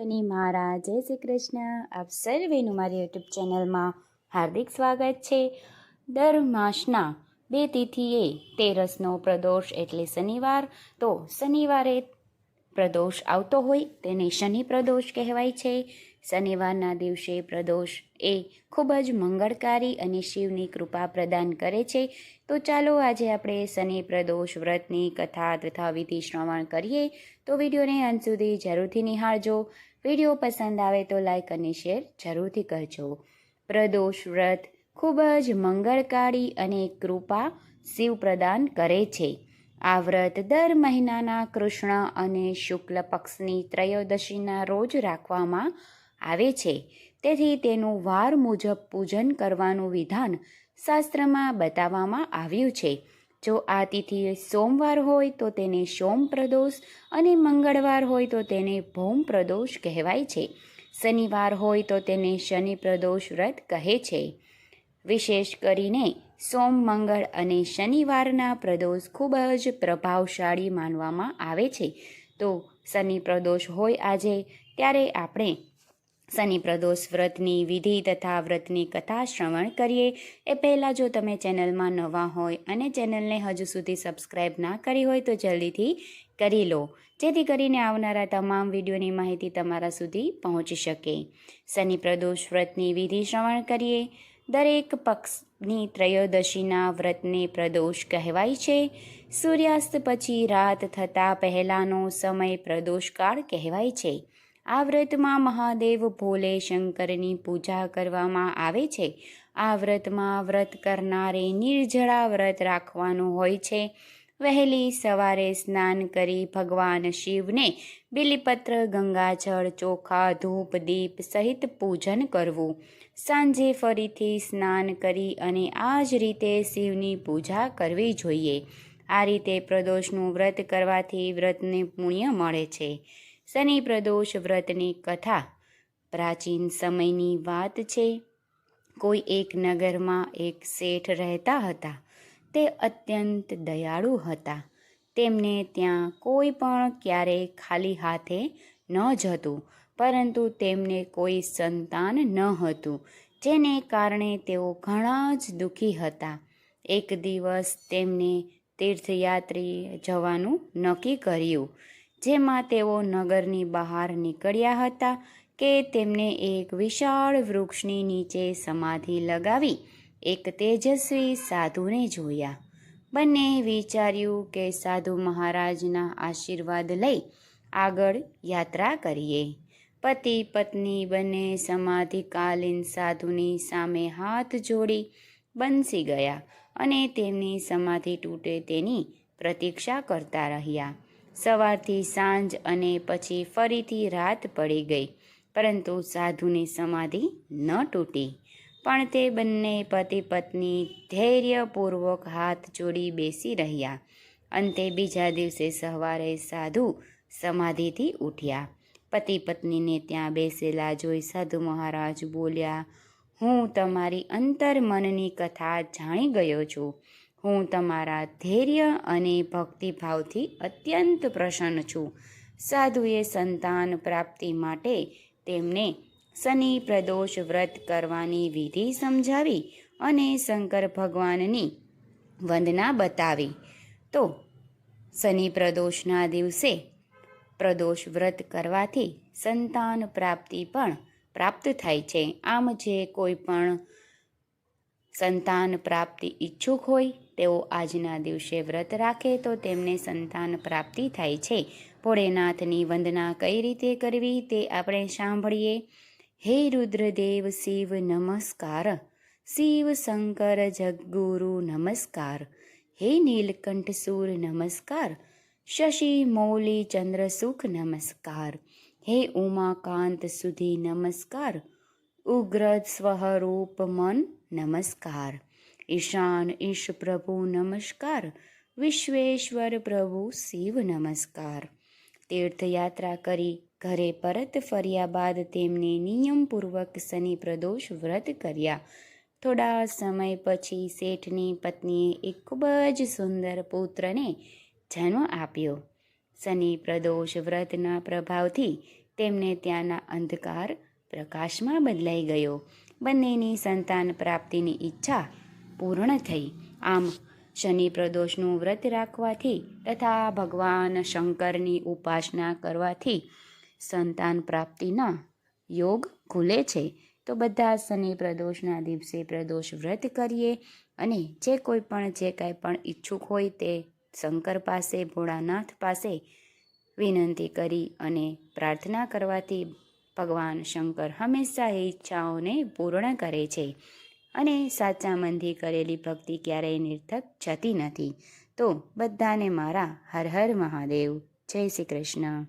બની મારા જય શ્રી કૃષ્ણ. આપ સર્વેનું મારી યુટ્યુબ ચેનલમાં હાર્દિક સ્વાગત છે. દર માસના બે તિથિએ તેરસનો પ્રદોષ એટલે શનિવાર. તો શનિવારે પ્રદોષ આવતો હોય તેને શનિ પ્રદોષ કહેવાય છે. શનિવારના દિવસે પ્રદોષ એ ખૂબ જ મંગળકારી અને શિવની કૃપા પ્રદાન કરે છે. તો ચાલો આજે આપણે શનિ પ્રદોષ વ્રતની કથા તથા વિધિ શ્રવણ કરીએ. તો વિડીયોને અંત સુધી જરૂરથી નિહાળજો. વીડિયો પસંદ આવે તો લાઇક અને શેર જરૂરથી કરજો. પ્રદોષ વ્રત ખૂબ જ મંગળકારી અને કૃપા શિવ પ્રદાન કરે છે. આ વ્રત દર મહિનાના કૃષ્ણ અને શુક્લ પક્ષની ત્રયોદશીના રોજ રાખવામાં આવે છે. તેથી તેનું વાર મુજબ પૂજન કરવાનું વિધાન શાસ્ત્રમાં બતાવવામાં આવ્યું છે. જો આ તિથિ સોમવાર હોય તો તેને સોમ પ્રદોષ અને મંગળવાર હોય તો તેને ભૌમ પ્રદોષ કહેવાય છે. શનિવાર હોય તો તેને શનિ પ્રદોષ વ્રત કહે છે. વિશેષ કરીને સોમ, મંગળ અને શનિવારના પ્રદોષ ખૂબ જ પ્રભાવશાળી માનવામાં આવે છે. તો શનિ પ્રદોષ હોય આજે, ત્યારે આપણે શનિ પ્રદોષ વ્રતની વિધિ તથા વ્રતની કથા શ્રવણ કરીએ. એ પહેલાં જો તમે ચેનલમાં નવા હોય અને ચેનલને હજુ સુધી સબસ્ક્રાઈબ ના કરી હોય તો જલ્દીથી કરી લો. જેથી કરીને આવનારા તમામ વિડીયોની માહિતી તમારા સુધી પહોંચી શકે. શનિ પ્રદોષ વ્રતની વિધિ શ્રવણ કરીએ. દરેક પક્ષની ત્રયોદશીના વ્રતને પ્રદોષ કહેવાય છે. સૂર્યાસ્ત પછી રાત થતાં પહેલાંનો સમય પ્રદોષકાળ કહેવાય છે. આ વ્રતમાં મહાદેવ ભોલે શંકરની પૂજા કરવામાં આવે છે. આ વ્રતમાં વ્રત કરનારે નિર્જળા વ્રત રાખવાનું હોય છે. વહેલી સવારે સ્નાન કરી ભગવાન શિવને બિલીપત્ર, ગંગાજળ, ચોખા, ધૂપ, દીપ સહિત પૂજન કરવું. સાંજે ફરીથી સ્નાન કરી અને આ જ રીતે શિવની પૂજા કરવી જોઈએ. આ રીતે પ્રદોષનું વ્રત કરવાથી વ્રતને પુણ્ય મળે છે. શનિ પ્રદોષ વ્રતની કથા. પ્રાચીન સમયની વાત છે, કોઈ એક નગરમાં એક શેઠ રહેતા હતા. તે અત્યંત દયાળુ હતા. તેમને ત્યાં કોઈ પણ ક્યારેય ખાલી હાથે ન જતું, પરંતુ તેમને કોઈ સંતાન ન હતું, જેને કારણે તેઓ ઘણા જ દુઃખી હતા. એક દિવસ તેમને તીર્થયાત્રી જવાનું નક્કી કર્યું. જેમાં તેઓ નગરની બહાર નીકળ્યા હતા કે તેમને એક વિશાળ વૃક્ષની નીચે સમાધિ લગાવી એક તેજસ્વી સાધુને જોયા. બંને વિચાર્યું કે સાધુ મહારાજના આશીર્વાદ લઈ આગળ યાત્રા કરીએ. પતિ પત્ની બંને સમાધિકાલીન સાધુની સામે હાથ જોડી બંસી ગયા અને તેમની સમાધિ તૂટે તેની પ્રતીક્ષા કરતા રહ્યા. સવારથી સાંજ અને પછી ફરીથી રાત પડી ગઈ. પરંતુ સાધુની સમાધિ ન તૂટી. પણ તે બંને પતિ પત્ની ધૈર્યપૂર્વક હાથ જોડી બેસી રહ્યા. અંતે બીજા દિવસે સવારે સાધુ સમાધિથી ઉઠ્યા. પતિ પત્નીને ત્યાં બેસેલા જોઈ સાધુ મહારાજ બોલ્યા, હું તમારી અંતર મનની કથા જાણી ગયો છું. હું તમારા ધૈર્ય અને ભક્તિભાવથી અત્યંત પ્રસન્ન છું. સાધુએ સંતાન પ્રાપ્તિ માટે તેમને શનિ પ્રદોષ વ્રત કરવાની વિધિ સમજાવી અને શંકર ભગવાનની વંદના બતાવી. તો શનિ પ્રદોષના દિવસે પ્રદોષ વ્રત કરવાથી સંતાન પ્રાપ્તિ પણ પ્રાપ્ત થાય છે. આમ જે કોઈ પણ સંતાન પ્રાપ્તિ ઈચ્છુક હોય, તેઓ આજના દિવસે વ્રત રાખે તો તેમને સંતાન પ્રાપ્તિ થાય છે. ભોળેનાથની વંદના કઈ રીતે કરવી તે આપણે સાંભળીએ. હે રુદ્રદેવ, શિવ નમસ્કાર. શિવ શંકર જગગુરુ નમસ્કાર. હે નીલકંઠ સૂર નમસ્કાર. શશી મૌલી ચંદ્રસુખ નમસ્કાર. હે ઉમાકાંત સુધી નમસ્કાર. ઉગ્ર સ્વરૂપ મન નમસ્કાર. ઈશાન ઈશ પ્રભુ નમસ્કાર. વિશ્વેશ્વર પ્રભુ શિવ નમસ્કાર. તીર્થયાત્રા કરી ઘરે પરત ફર્યા બાદ તેમને નિયમપૂર્વક શનિ પ્રદોષ વ્રત કર્યા. થોડા સમય પછી શેઠની પત્નીએ એક ખૂબ જ સુંદર પુત્રને જન્મ આપ્યો. શનિ પ્રદોષ વ્રતના પ્રભાવથી તેમને ત્યાંના અંધકાર પ્રકાશમાં બદલાઈ ગયો. બંનેની સંતાન પ્રાપ્તિની ઈચ્છા પૂર્ણ થઈ. આમ શનિ પ્રદોષનું વ્રત રાખવાથી તથા ભગવાન શંકરની ઉપાસના કરવાથી સંતાન પ્રાપ્તિના યોગ ખુલે છે. તો બધા શનિ પ્રદોષના દિવસે પ્રદોષ વ્રત કરીએ અને જે કોઈ પણ જે કાંઈ પણ ઈચ્છુક હોય તે શંકર પાસે, ભોળાનાથ પાસે વિનંતી કરી અને પ્રાર્થના કરવાથી ભગવાન શંકર હંમેશા એ ઈચ્છાઓને પૂર્ણ કરે છે અને સાચા મનથી કરેલી ભક્તિ ક્યારેય નિર્થક જતી નથી. તો બધાને મારા હર હર મહાદેવ. જય શ્રી કૃષ્ણ.